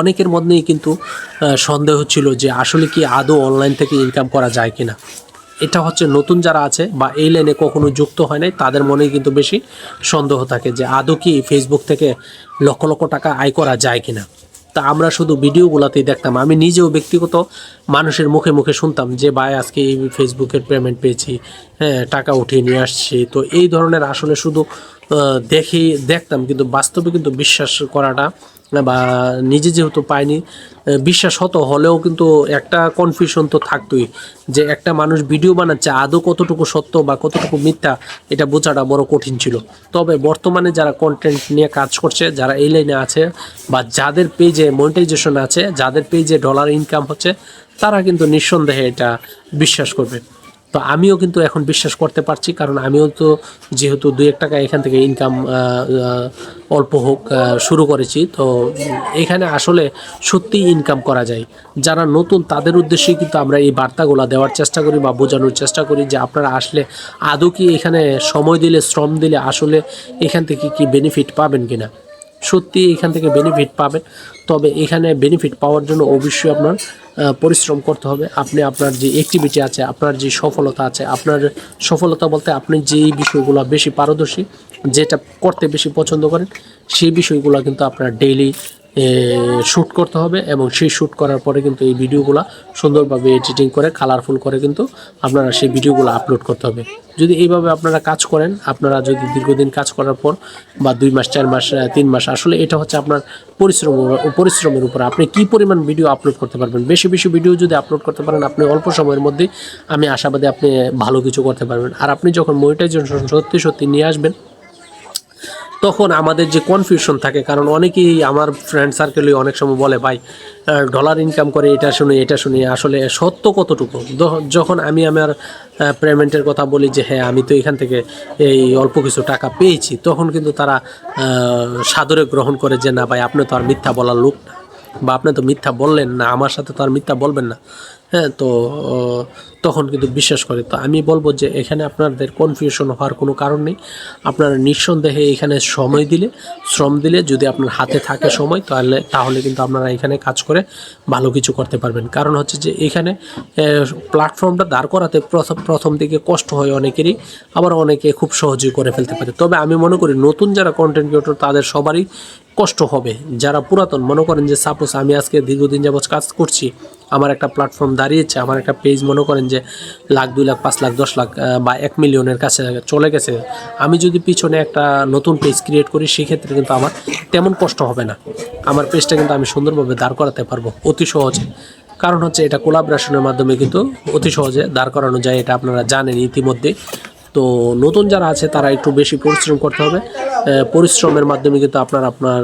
অনেকের মধ্যেই কিন্তু সন্দেহ ছিল যে আসলে কি আদৌ অনলাইন থেকে ইনকাম করা যায় কিনা। এটা হচ্ছে নতুন যারা আছে বা এই লাইনে কখনো যুক্ত হয় নাই, তাদের মনেই কিন্তু বেশি সন্দেহ থাকে যে আদৌ কি ফেসবুক থেকে লক্ষ লক্ষ টাকা আয় করা যায় কিনা। তা আমরা শুধু ভিডিওগুলোতেই দেখতাম, আমি নিজেও ব্যক্তিগত মানুষের মুখে মুখে শুনতাম যে, ভাই, আজকে এই ফেসবুকের পেমেন্ট পেয়েছি হ্যাঁ টাকা উঠিয়ে নিয়ে আসছি। তো এই ধরনের আসলে শুধু দেখি দেখতাম, কিন্তু বাস্তবে কিন্তু বিশ্বাস করাটা বা নিজে যেহেতু আহ, বিশ্বাস হতো হলেও কিন্তু একটা কনফিউশন তো থাকতোই যে একটা মানুষ ভিডিও বানাচ্ছে আদৌ কতটুকু সত্য বা কতটুকু মিথ্যা এটা বোঝাটা বড় কঠিন ছিল। তবে বর্তমানে যারা কন্টেন্ট নিয়ে কাজ করছে যারা এই লাইনে আছে বা যাদের পেজে মনিটাইজেশন আছে যাদের পেজে ডলার ইনকাম হচ্ছে তারা কিন্তু নিঃসন্দেহে এটা বিশ্বাস করবে। তো আমিও কিন্তু এখন বিশ্বাস করতে পারছি, কারণ আমিও তো যেহেতু দুই এক টাকা এখান থেকে ইনকাম অল্প হোক শুরু করেছি, তো এখানে আসলে সত্যি ইনকাম করা যায়। যারা নতুন তাদের উদ্দেশ্যে কিন্তু আমরা এই বার্তাগুলো দেওয়ার চেষ্টা করি বা বোঝানোর চেষ্টা করি যে আপনারা আসলে আদৌ কি এখানে সময় দিলে, শ্রম দিলে আসলে এখান থেকে কি বেনিফিট পাবেন কিনা। সত্যি এখান থেকে বেনিফিট পাবেন। তবে এখানে বেনিফিট পাওয়ার জন্য অবশ্যই আপনার পরিশ্রম করতে হবে। আপনি আপনার যে অ্যাক্টিভিটি আছে, আপনার যে সফলতা আছে, আপনার সফলতা বলতে আপনি যেই বিষয়গুলো বেশি পারদর্শী, যেটা করতে বেশি পছন্দ করেন, সেই বিষয়গুলো কিন্তু আপনার ডেইলি শ্যুট করতে হবে এবং সেই শ্যুট করার পরে কিন্তু এই ভিডিওগুলো সুন্দরভাবে এডিটিং করে কালারফুল করে কিন্তু আপনারা সেই ভিডিওগুলো আপলোড করতে হবে। যদি এইভাবে আপনারা কাজ করেন, আপনারা যদি দীর্ঘদিন কাজ করার পর বা দুই মাস, চার মাস তিন মাস, আসলে এটা হচ্ছে আপনার পরিশ্রম, পরিশ্রমের উপর। আপনি কি পরিমাণ ভিডিও আপলোড করতে পারবেন? বেশি বেশি ভিডিও যদি আপলোড করতে পারেন, আপনি অল্প সময়ের মধ্যেই আমি আশাবাদী আপনি ভালো কিছু করতে পারবেন। আর আপনি যখন মনিটাইজেশন সত্যি সত্যি নিয়ে আসবেন তখন আমাদের যে কনফিউশন থাকে, কারণ অনেকেই আমার ফ্রেন্ড সার্কেলে অনেক সময় বলে, ভাই ডলার ইনকাম করে এটা শুনি এটা শুনি। আসলে সত্য কতটুকু? যখন আমি আমার পেমেন্টের কথা বলি যে হ্যাঁ আমি তো এখান থেকে এই অল্প কিছু টাকা পেয়েছি, তখন কিন্তু তারা সাদরে গ্রহণ করে যে, না ভাই, আপনি তো আর মিথ্যা বলার লোক না। বা, আপনি তো মিথ্যা বললেন না, আমার সাথে তো আর মিথ্যা বলবেন না। হ্যাঁ তো তখন কিন্তু বিশ্বাস করে। তো আমি বলব যে এখানে আপনাদের কনফিউশন হওয়ার কোনো কারণ নেই। আপনারা নিঃসন্দেহে এখানে সময় দিলে, শ্রম দিলে যদি আপনার হাতে থাকে সময়, তাহলে তাহলে কিন্তু আপনারা এখানে কাজ করে ভালো কিছু করতে পারবেন। কারণ হচ্ছে যে এখানে প্ল্যাটফর্মটা দাঁড় করাতে প্রথম প্রথম দিকে কষ্ট হয় অনেকেরই, আবার অনেকে খুব সহজেই করে ফেলতে পারে। তবে আমি মনে করি নতুন যারা কন্টেন্ট ক্রিয়েটর তাদের সবারই কষ্ট হবে। যারা পুরাতন, মনে করেন যে সাপোজ আমি আজকে দীর্ঘদিন যাবৎ কাজ করছি, আমার একটা প্ল্যাটফর্ম দাঁড়িয়েছে। আমার একটা পেজ মনে করেন যে লাখ, দুই লাখ, পাঁচ লাখ, দশ লাখ বা এক মিলিয়নের কাছে চলে গেছে। আমি যদি পিছনে একটা নতুন পেজ ক্রিয়েট করি, সেক্ষেত্রে কিন্তু আমার তেমন কষ্ট হবে না। আমার পেজটা কিন্তু আমি সুন্দরভাবে দাঁড় করাতে পারব অতি সহজে। কারণ হচ্ছে এটা কোলাবরেশনের মাধ্যমে কিন্তু অতি সহজে দাঁড় করানো যায়, এটা আপনারা জানেন ইতিমধ্যে তো নতুন যারা আছে, তারা একটু বেশি পরিশ্রম করতে হবে। পরিশ্রমের মাধ্যমে কিন্তু আপনার আপনার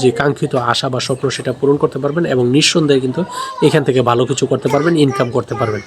যে কাঙ্ক্ষিত আশা বা স্বপ্ন সেটা পূরণ করতে পারবেন এবং নিঃসন্দেহে কিন্তু এখান থেকে ভালো কিছু করতে পারবেন ইনকাম করতে পারবেন।